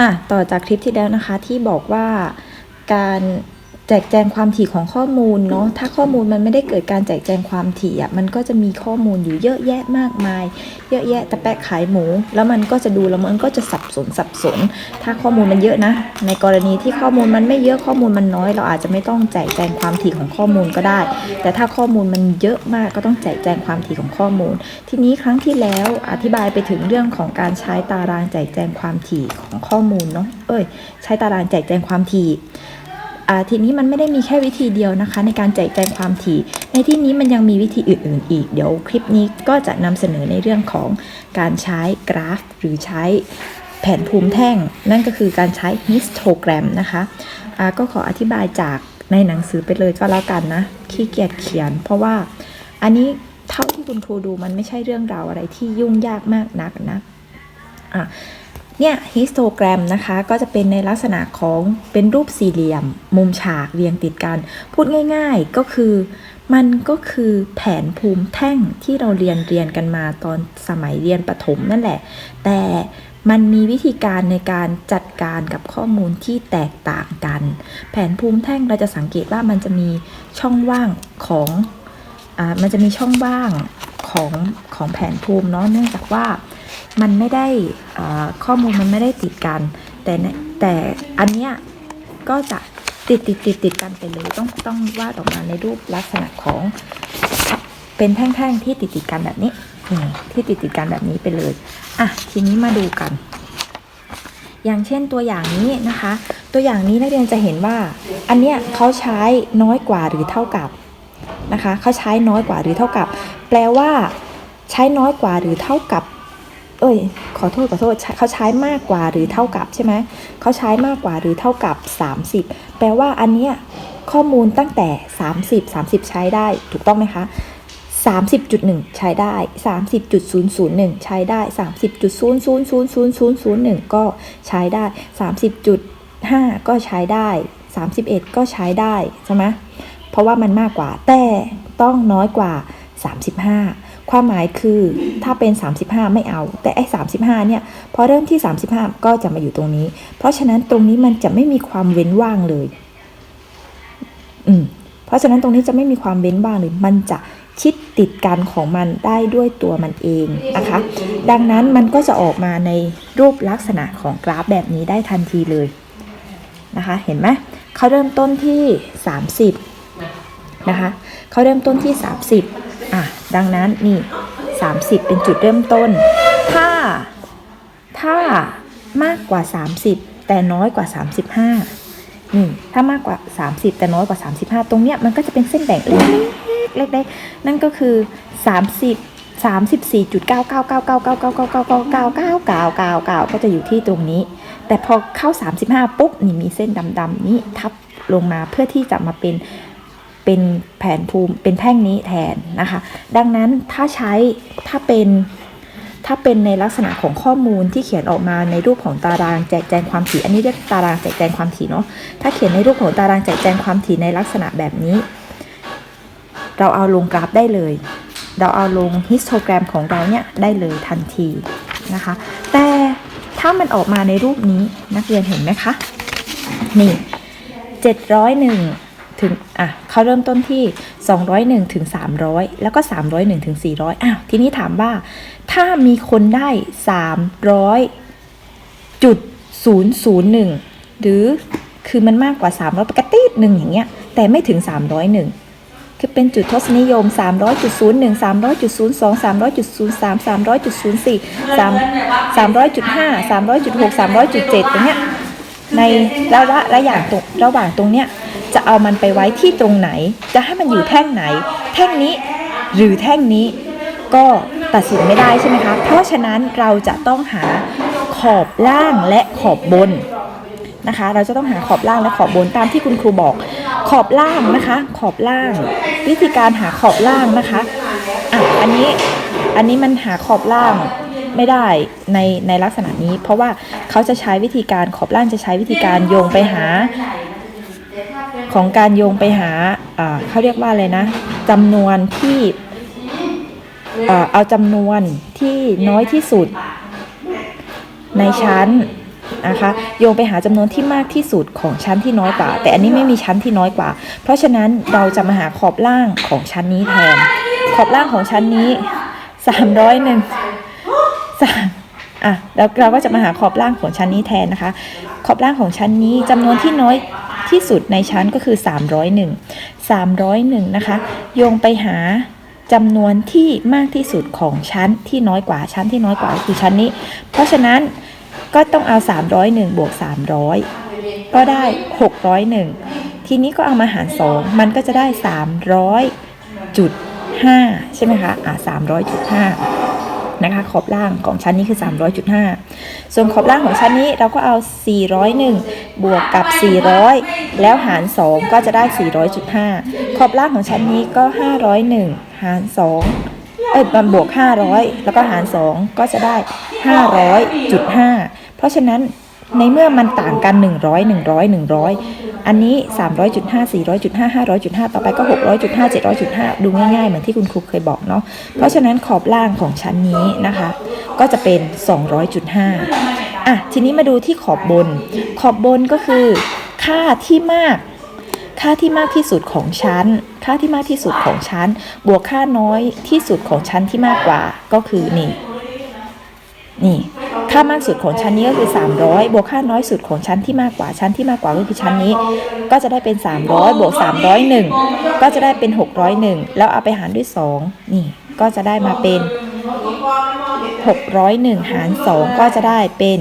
อะต่อจากคลิปที่แล้วนะคะที่บอกว่าการ แจกแจงความถี่ของข้อมูลเนาะถ้าข้อมูลมันไม่ได้เกิดการแจกแจงความถี่อะมันก็จะมีข้อมูลอยู่เยอะแยะมากมาย เยอะแยะต่แปะขายหมู แล้วมันก็จะดูแล้วมันก็จะสับสนสับสน ถ้าข้อมูลมันเยอะนะ ในกรณีที่ข้อมูลมันไม่เยอะข้อมูลมันน้อย เราอาจจะไม่ต้องแจกแจงความถี่ของข้อมูลก็ได้ แต่ถ้าข้อมูลมันเยอะมากก็ต้องแจกแจงความถี่ของข้อมูล ทีนี้ครั้งที่แล้วอธิบายไปถึงเรื่องของการใช้ตารางแจกแจงความถี่ของข้อมูลเนาะเอ้ย ใช้ตารางแจกแจงความถี่ ทีนี้มันไม่ได้มีแค่วิธีเดียวนะคะ ในการแจกแจงความถี่ ในที่นี้มันยังมีวิธีอื่นๆ อีก เดี๋ยวคลิปนี้ก็จะนำเสนอในเรื่องของการใช้กราฟ หรือใช้แผนภูมิแท่ง นั่นก็คือการใช้ฮิสโตแกรมนะคะก็ขออธิบายจากในหนังสือไปเลยก็แล้วกันนะขี้เกียจเขียน เพราะว่าอันนี้เท่าที่คุณครูดูมันไม่ใช่เรื่องราวอะไรที่ยุ่งยากมากนักนะอะ เนี่ยฮิสโตแกรมนะคะก็จะเป็นในลักษณะของเป็นรูปสี่เหลี่ยม มุมฉากเรียงติดกัน พูดง่ายๆก็คือ มันก็คือแผนภูมิแท่งที่เราเรียนเรียนกันมาตอนสมัยเรียนประถมนั่นแหละ แต่มันมีวิธีการในการจัดการกับข้อมูลที่แตกต่างกัน แผนภูมิแท่งเราจะสังเกตว่ามันจะมีช่องว่างของอ่ามันจะมีช่องว่างของของแผนภูมิเนาะเนื่องจากว่า มันไม่ได้ข้อมูลมันไม่ได้ติดกัน แต่แต่อันเนี้ยก็จะติดติดติดติดกันไปเลยต้องต้องวาดออกมาในรูปลักษณะของเป็นแท่งๆที่ติดติดกันแบบนี้ที่ติดติดกันแบบนี้ไปเลยอะทีนี้มาดูกัน อย่างเช่นตัวอย่างนี้นะคะ ตัวอย่างนี้นักเรียนจะเห็นว่า อันเนี้ยเขาใช้น้อยกว่าหรือเท่ากับนะคะเขาใช้น้อยกว่าหรือเท่ากับ แปลว่า ใช้น้อยกว่าหรือเท่ากับ เอ้ย ขอโทษขอโทษเขาใช้มากกว่าหรือเท่ากับใช่ไหมเขาใช้มากกว่าหรือเท่ากับ 30 แปลว่าอันเนี้ยข้อมูลตั้งแต่ 30 30 ใช้ได้ถูกต้องไหมคะ30.1 ใช้ได้ 30.001 ใช้ได้ 30.0000001ก็ใช้ได้ 30.5 ก็ใช้ได้ 31 ก็ใช้ได้ใช่ไหมเพราะว่ามันมากกว่าแต่ต้องน้อยกว่า 35 ความหมายคือถ้าเป็น 35 ไม่เอา แต่ไอ้35 เนี่ย พอเริ่มที่ 35 ก็จะมาอยู่ตรงนี้ เพราะฉะนั้นตรงนี้มันจะไม่มีความเว้นว่างเลย อืม เพราะฉะนั้นตรงนี้จะไม่มีความเว้นว่างเลย มันจะชิดติดกันของมันได้ด้วยตัวมันเองนะคะ ดังนั้นมันก็จะออกมาในรูปลักษณะของกราฟแบบนี้ได้ทันทีเลยนะคะ เห็นไหมเขาเริ่มต้นที่ 30 นะคะเขาเริ่มต้นที่ 30 ดังนั้นนี่ 30 เป็นจุดเริ่มต้น ถ้า ถ้ามากกว่า 30 แต่น้อยกว่า 35นี่ถ้ามากกว่า 30 แต่น้อยกว่า 35 ตรงเนี้ยมันก็จะเป็นเส้นแบ่งเล็กๆเล็กๆนั่นก็คือ 30 34.9999999999999ก็จะอยู่ที่ตรงนี้ แต่พอเข้า 35 ปุ๊บนี่มีเส้นดำๆนี้ทับลงมาเพื่อที่จะมาเป็น เป็นแผนภูมิเป็นแท่งนี้แทนนะคะ ดังนั้นถ้าใช้ถ้าเป็นถ้าเป็นในลักษณะของข้อมูลที่เขียนออกมาในรูปของตารางแจกแจงความถี่ อันนี้เรียกตารางแจกแจงความถี่เนาะถ้าเขียนในรูปของตารางแจกแจงความถี่ในลักษณะแบบนี้ เราเอาลงกราฟได้เลย เราเอาลงฮิสโตแกรมของเราเนี่ยได้เลยทันทีนะคะ แต่ถ้ามันออกมาในรูปนี้นักเรียนเห็นไหมคะ นี่ 701 ถึงอะเขาเริ่มต้นที่ 201ถึง300 แล้วก็ 301ถึง400อ้าวทีนี้ถามว่า ถ้ามีคนได้ 300จุด001 หรือคือมันมากกว่า 300 ปกติหนึ่งอย่างเงี้ย แต่ไม่ถึง 301 คือเป็นจุดทศนิยม 300.01 300.02 300.03 300.04 3 300.5 300.6 300.7 ตรงเนี้ยในระยะระหว่างตรงระหว่างตรงเนี้ย จะเอามันไปไว้ที่ตรงไหน จะให้มันอยู่แท่งไหน แท่งนี้หรือแท่งนี้ ก็ตัดสินไม่ได้ใช่ไหมคะ เพราะฉะนั้นเราจะต้องหาขอบล่างและขอบบนนะคะ เราจะต้องหาขอบล่างและขอบบนตามที่คุณครูบอก ขอบล่างนะคะ ขอบล่าง วิธีการหาขอบล่างนะคะอะอันนี้อันนี้มันหาขอบล่างไม่ได้ในในลักษณะนี้ เพราะว่าเขาจะใช้วิธีการขอบล่างจะใช้วิธีการโยงไปหา ของการโยงไปหาเขาเรียกว่าอะไรนะจำนวนที่เอาจำนวนที่น้อยที่สุดในชั้นนะคะโยงไปหาจำนวนที่มากที่สุดของชั้นที่น้อยกว่า แต่อันนี้ไม่มีชั้นที่น้อยกว่า เพราะฉะนั้นเราจะมาหาขอบล่างของชั้นนี้แทน ขอบล่างของชั้นนี้301สามอะแล้วเราก็จะมาหาขอบล่างของชั้นนี้แทนนะคะ ขอบล่างของชั้นนี้จำนวนที่น้อย ที่สุดในชั้นก็คือ 301 301 นะคะ โยงไปหาจำนวนที่มากที่สุดของชั้นที่น้อยกว่าชั้นที่น้อยกว่าคือชั้นนี้ เพราะฉะนั้นก็ต้องเอา 301 บวก 300 ก็ได้ 601 ทีนี้ก็เอามาหาร 2 มันก็จะได้ 300จุด5ใช่ไหมคะ อะ300จุด5 นะคะขอบล่างของชั้นนี้คือ 300.5 ส่วนขอบล่างของชั้นนี้เราก็เอา 401 บวกกับ 400 แล้วหาร 2 ก็จะได้ 400.5 ขอบล่างของชั้นนี้ก็ 501 หาร 2เอ้ยมันบวก 500 แล้วก็หาร 2 ก็จะได้ 500.5 เพราะฉะนั้นในเมื่อมันต่างกัน 100 100 100 อันนี้ 300.5 400.5 500.5 ต่อไปก็ 600.5 700.5 ดูง่ายๆ เหมือนที่คุณครูเคยบอกเนาะ เพราะฉะนั้นขอบล่างของชั้นนี้นะคะ ก็จะเป็น 200.5 อะ ทีนี้มาดูที่ขอบบน ขอบบนก็คือค่าที่มาก ค่าที่มากที่สุดของชั้น ค่าที่มากที่สุดของชั้น บวกค่าน้อยที่สุดของชั้นที่มากกว่า ก็คือนี่ นี่ค่ามากสุดของชั้นนี้ก็คือ 300 บวกค่าน้อยสุดของชั้นที่มากกว่าชั้นที่มากกว่าก็คือชั้นนี้ ก็จะได้เป็น 300 บวก 301 ก็จะได้เป็น 601 แล้วเอาไปหารด้วย 2 นี่ก็จะได้มาเป็น 601 หาร 2 ก็จะได้เป็น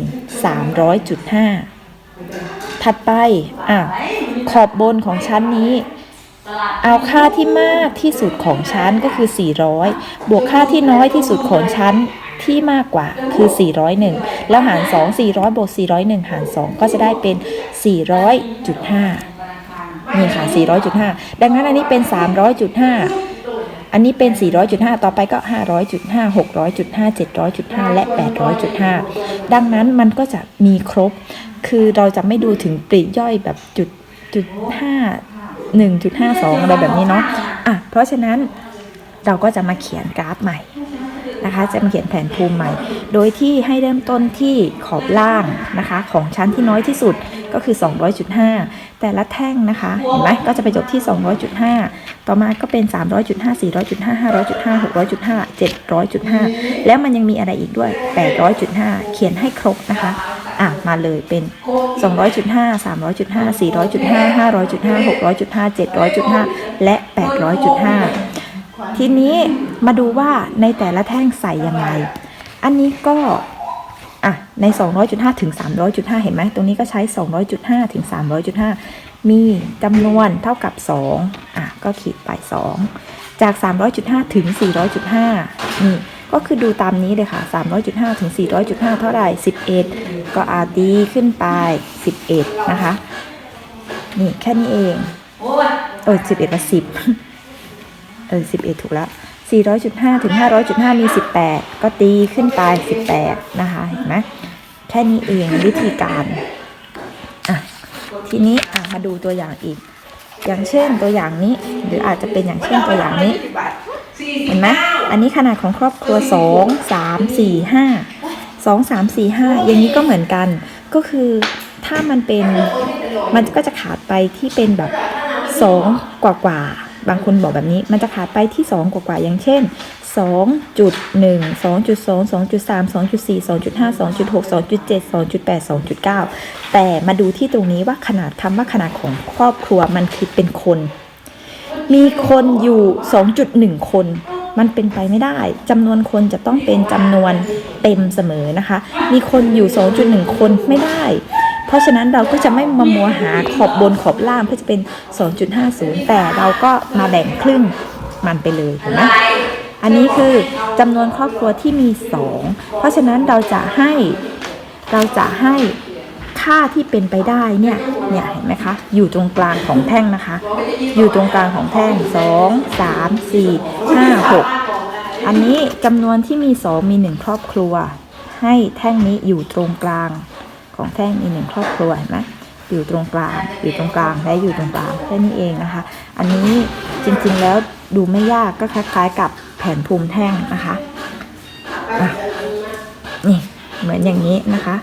300.5 ถัดไปอะขอบบนของชั้นนี้เอาค่าที่มากที่สุดของชั้นก็คือ 400 บวกค่าที่น้อยที่สุดของชั้น ที่มากกว่าคือ 401 แล้วหาร 2 400บวก401 หาร 2 ก็จะได้เป็น 400.5 นี่ค่ะ 400.5 ดังนั้นอันนี้เป็น 300.5 อันนี้เป็น 400.5 ต่อไปก็ 500.5 600.5 700.5 และ 800.5 ดังนั้นมันก็จะมีครบ คือเราจะไม่ดูถึงปลีกย่อยแบบจุดจุดห้าหนึ่งจุดห้าสองอะไรแบบนี้เนาะ อะ เพราะฉะนั้นเราก็จะมาเขียนกราฟใหม่ นะคะ จะมาเขียนแผนภูมิใหม่ โดยที่ให้เริ่มต้นที่ขอบล่างนะคะ ของชั้นที่น้อยที่สุดก็คือ 200.5 แต่ละแท่งนะคะ เห็นไหมก็จะไปจบที่ 200.5 ต่อมาก็เป็น 300.5 400.5 500.5 600.5 700.5 แล้วมันยังมีอะไรอีกด้วย 800.5 เขียนให้ครบนะคะอะมาเลยเป็น 200.5 300.5 400.5 500.5 600.5 700.5 และ 800.5 ทีนี้ มาดูว่าในแต่ละแท่งใส่ยังไง อันนี้ก็อะใน 200.5 ถึง 300.5 เห็นไหมตรงนี้ก็ใช้ 200.5 ถึง 300.5 มีจำนวนเท่ากับ 2 อะ ก็ขีดไป 2 จาก 300.5 ถึง 400.5 นี่ ก็คือดูตามนี้เลยค่ะ 300.5 ถึง 400.5 เท่าไหร่ 11 ก็อาตีขึ้นไป 11 นะคะ นี่แค่นี้เอง เออ 11ละ10 เออ 11 ถูกแล้ว 400.5 ถึง 500.5 มี 18 ก็ตีขึ้นไป 18 นะคะ เห็นไหมแค่นี้เองวิธีการ อะ ทีนี้อะมาดูตัวอย่างอีก อย่างเช่นตัวอย่างนี้ หรืออาจจะเป็นอย่างเช่นตัวอย่างนี้ เห็นไหมอันนี้ขนาดของครอบครัว 2 3 4 5 2 3 4 5 อย่างนี้ก็เหมือนกัน ก็คือถ้ามันเป็น มันก็จะขาดไปที่เป็นแบบ 2 กว่ากว่า บางคนบอกแบบนี้มันจะขาดไปที่2กว่ากว่าๆอย่างเช่น 2.1 2.2 2.3 2.4 2.5 2.6 2.7 2.8 2.9 แต่มาดูที่ตรงนี้ว่าขนาดคำว่าขนาดของครอบครัวมันคือเป็นคน มีคนอยู่ 2.1 คนมันเป็นไปไม่ได้จำนวนคนจะต้องเป็นจำนวนเต็มเสมอนะคะ มีคนอยู่ 2.1 คนไม่ได้ เพราะฉะนั้นเราก็จะไม่มามัวหาขอบบนขอบล่างเพื่อจะเป็น 2.50 แต่เราก็มาแบ่งครึ่งมันไปเลยเห็นไหมอันนี้คือจำนวนครอบครัวที่มี 2 เพราะฉะนั้นเราจะให้เราจะให้ค่าที่เป็นไปได้เนี่ยเนี่ยเห็นไหมคะ อยู่ตรงกลางของแท่งนะคะ อยู่ตรงกลางของแท่ง 2 3 4 5 6 อันนี้จำนวนที่มี 2 มี 1 ครอบครัว ให้แท่งนี้อยู่ตรงกลาง ของแท่งมีหนึ่งครอบครัวเห็นไหมอยู่ตรงกลางอยู่ตรงกลางและอยู่ตรงกลางแค่นี้เองนะคะ อันนี้จริงๆแล้วดูไม่ยากก็คล้ายๆกับแผนภูมิแท่งนะคะะนี่เหมือนอย่างนี้นะคะ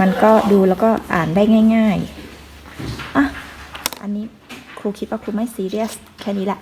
มันก็ดูแล้วก็อ่านได้ง่ายๆอะอันนี้ครูคิดว่าครูไม่ซีเรียสแค่นี้แหละ